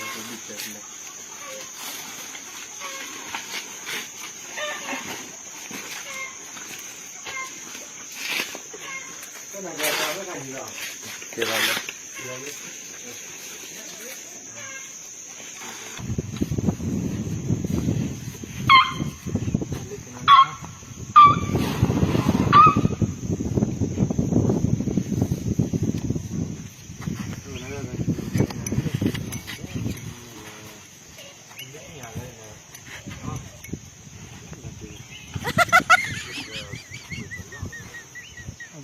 Ödül içerisinde. Kenarlar. Kenarlar.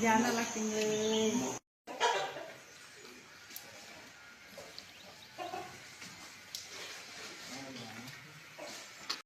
ya no la tengo